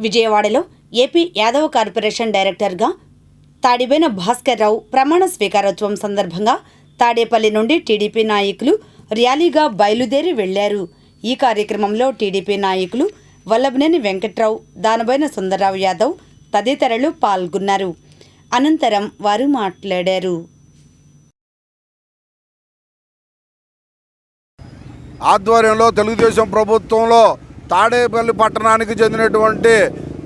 విజయవాడలో AP Yadav corporation డైరెక్టర్గా తాడిబేన భాస్కర్ రావు ప్రమాణ స్వీకారోత్సవం సందర్భంగా తాడేపల్లి నుండి టీడీపీ నాయకులు ర్యాలీగా బయలుదేరి వెళ్ళారు. ఈ కార్యక్రమంలో టీడీపీ నాయకులు వల్లభనేని వెంకట్రావు దానబోయిన సుందరరావు యాదవ్ తదితరులు పాల్గొన్నారు. అనంతరం వారు మాట్లాడారు. ఆధ్వర్యంలో తెలుగుదేశం ప్రభుత్వంలో తాడేపల్లి పట్టణానికి చెందినటువంటి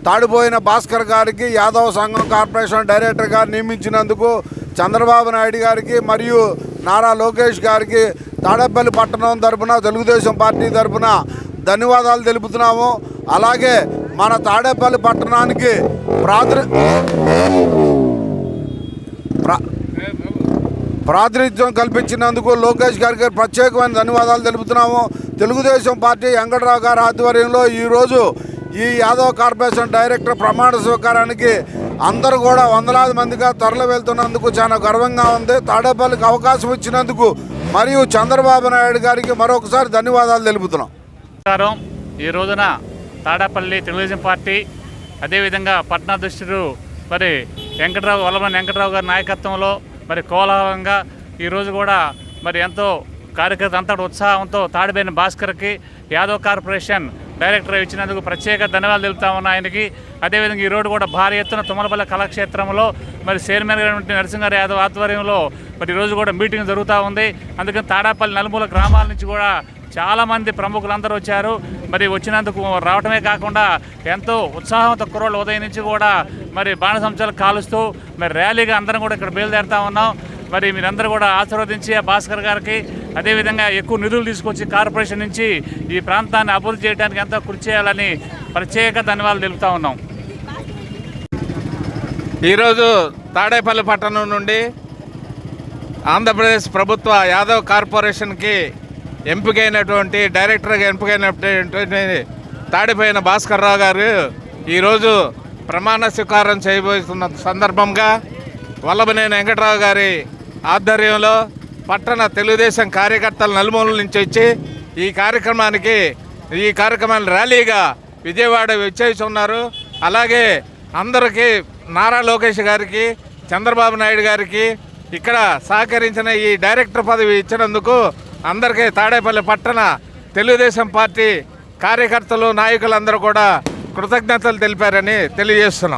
తాడిపోయిన భాస్కర్ గారికి యాదవ సంఘం కార్పొరేషన్ డైరెక్టర్గా నియమించినందుకు చంద్రబాబు నాయుడు గారికి మరియు నారా లోకేష్ గారికి తాడేపల్లి పట్టణం తరఫున తెలుగుదేశం పార్టీ తరఫున ధన్యవాదాలు తెలుపుతున్నాము. అలాగే మన తాడేపల్లి పట్టణానికి ప్రాతి ప్రాతినిధ్యం కల్పించినందుకు లోకేష్ గారికి ప్రత్యేకమైన ధన్యవాదాలు తెలుపుతున్నాము. తెలుగుదేశం పార్టీ వెంకటరావు గారి ఆధ్వర్యంలో ఈరోజు ఈ యాదవ్ కార్పొరేషన్ డైరెక్టర్ ప్రమాణ స్వీకారానికి అందరూ కూడా వందలాది మందిగా తరలి వెళ్తున్నందుకు చాలా గర్వంగా ఉంది. తాడేపల్లికి అవకాశం ఇచ్చినందుకు మరియు చంద్రబాబు నాయుడు గారికి మరొకసారి ధన్యవాదాలు తెలుపుతున్నాం. ఈ రోజున తాడేపల్లి తెలుగుదేశం పార్టీ అదేవిధంగా పట్టణాధ్యక్షుడు మరి వెంకటరావు వల్లభన వెంకటరావు గారి నాయకత్వంలో మరి కోలాహలంగా ఈరోజు కూడా మరి ఎంతో కార్యకర్త అంతా ఉత్సాహంతో తాడిపోయిన భాస్కర్కి యాదవ్ కార్పొరేషన్ డైరెక్టర్ ఇచ్చినందుకు ప్రత్యేక ధన్యవాదాలు తెలుపుతా ఉన్నా ఆయనకి. అదేవిధంగా ఈ రోడ్డు కూడా భారీ ఎత్తున తుమ్మలపల్లి కళాక్షేత్రంలో మరి చైర్మన్ గారి నరసింహారావు యాదవ్ ఆధ్వర్యంలో మరి ఈరోజు కూడా మీటింగ్ జరుగుతూ ఉంది. అందుకని తాడాపల్లి నలుమూల గ్రామాల నుంచి కూడా చాలామంది ప్రముఖులందరూ వచ్చారు. మరి వచ్చినందుకు రావటమే కాకుండా ఎంతో ఉత్సాహంతో కుర్రోళ్ళు ఉదయం నుంచి కూడా మరి బాణసంచాలు కాలుస్తూ మరి ర్యాలీగా అందరం కూడా ఇక్కడ బయలుదేరుతా ఉన్నాం. మరి మీరందరూ కూడా ఆశీర్వదించి ఆ భాస్కర్ గారికి అదేవిధంగా ఎక్కువ నిధులు తీసుకొచ్చి కార్పొరేషన్ నుంచి ఈ ప్రాంతాన్ని అభివృద్ధి చేయడానికి ఎంతో కృషి చేయాలని ప్రత్యేక ధన్యవాదాలు తెలుపుతా ఉన్నాం. ఈరోజు తాడేపల్లి పట్టణం నుండి ఆంధ్రప్రదేశ్ ప్రభుత్వ యాదవ్ కార్పొరేషన్కి ఎంపికైనటువంటి డైరెక్టర్గా ఎంపికైనటువంటి తాడిపోయిన భాస్కర్ రావు గారు ఈరోజు ప్రమాణ స్వీకారం చేయబోతున్న సందర్భంగా వల్లభనేని వెంకటరావు గారి ఆధ్వర్యంలో పట్టణ తెలుగుదేశం కార్యకర్తల నలుమూలల నుంచి వచ్చి ఈ కార్యక్రమానికి ఈ కార్యక్రమాన్ని ర్యాలీగా విజయవాడ విచ్చేసి ఉన్నారు అలాగే అందరికీ నారా లోకేష్ గారికి చంద్రబాబు నాయుడు గారికి ఇక్కడ సహకరించిన ఈ డైరెక్టర్ పదవి ఇచ్చినందుకు అందరికీ తాడేపల్లి పట్టణ తెలుగుదేశం పార్టీ కార్యకర్తలు నాయకులందరూ కూడా కృతజ్ఞతలు తెలిపారని తెలియజేస్తున్నాం.